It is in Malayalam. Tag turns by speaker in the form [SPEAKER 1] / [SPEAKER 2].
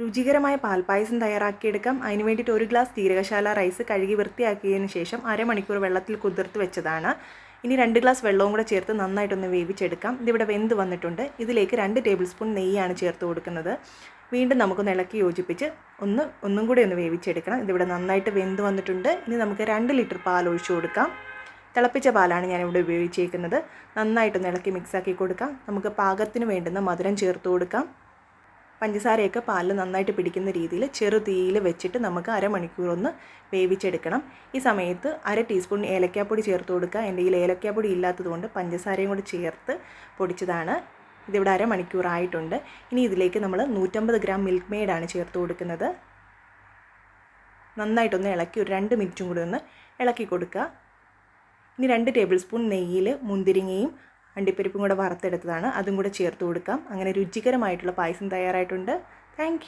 [SPEAKER 1] രുചികരമായ പാൽപ്പായസം തയ്യാറാക്കിയെടുക്കാം. അതിന് വേണ്ടിയിട്ട് ഒരു ഗ്ലാസ് തീരകശാല റൈസ് കഴുകി വൃത്തിയാക്കിയതിന് ശേഷം അരമണിക്കൂർ വെള്ളത്തിൽ കുതിർത്ത് വെച്ചതാണ്. ഇനി രണ്ട് ഗ്ലാസ് വെള്ളവും കൂടെ ചേർത്ത് നന്നായിട്ടൊന്ന് വേവിച്ചെടുക്കാം. ഇതിവിടെ വെന്ത് വന്നിട്ടുണ്ട്. ഇതിലേക്ക് രണ്ട് ടേബിൾ സ്പൂൺ നെയ്യാണ് ചേർത്ത് കൊടുക്കുന്നത്. വീണ്ടും നമുക്കൊന്ന് ഇളക്കി യോജിപ്പിച്ച് ഒന്ന് ഒന്നും കൂടി ഒന്ന് വേവിച്ചെടുക്കണം. ഇതിവിടെ നന്നായിട്ട് വെന്ത് വന്നിട്ടുണ്ട്. ഇനി നമുക്ക് രണ്ട് ലിറ്റർ പാൽ ഒഴിച്ചു കൊടുക്കാം. തിളപ്പിച്ച പാലാണ് ഞാനിവിടെ ഉപയോഗിച്ചേക്കുന്നത്. നന്നായിട്ടൊന്ന് ഇളക്കി മിക്സാക്കി കൊടുക്കാം. നമുക്ക് പാകത്തിന് വേണ്ടുന്ന മധുരം ചേർത്ത് കൊടുക്കാം. പഞ്ചസാരയൊക്കെ പാലിൽ നന്നായിട്ട് പിടിക്കുന്ന രീതിയിൽ ചെറു തീയിൽ വെച്ചിട്ട് നമുക്ക് അരമണിക്കൂർ ഒന്ന് വേവിച്ചെടുക്കണം. ഈ സമയത്ത് അര ടീസ്പൂൺ ഏലക്കാപ്പൊടി ചേർത്ത് കൊടുക്കുക. എന്റെ കയ്യിൽ ഏലക്കാപ്പൊടി ഇല്ലാത്തതുകൊണ്ട് പഞ്ചസാരയും കൂടി ചേർത്ത് പൊടിച്ചതാണ്. ഇതിവിടെ അരമണിക്കൂറായിട്ടുണ്ട്. ഇനി ഇതിലേക്ക് നമ്മൾ നൂറ്റമ്പത് ഗ്രാം മിൽക്ക് മെയ്ഡാണ് ചേർത്ത് കൊടുക്കുന്നത്. നന്നായിട്ടൊന്ന് ഇളക്കി ഒരു രണ്ട് മിനിറ്റും കൂടി ഒന്ന് ഇളക്കി കൊടുക്കുക. ഇനി രണ്ട് ടേബിൾ സ്പൂൺ നെയ്യിൽ മുന്തിരിങ്ങയും അണ്ടിപ്പരിപ്പും കൂടെ വറുത്തെടുത്തതാണ്. അതും കൂടെ ചേർത്ത് കൊടുക്കാം. അങ്ങനെ രുചികരമായിട്ടുള്ള പായസം തയ്യാറായിട്ടുണ്ട്. താങ്ക്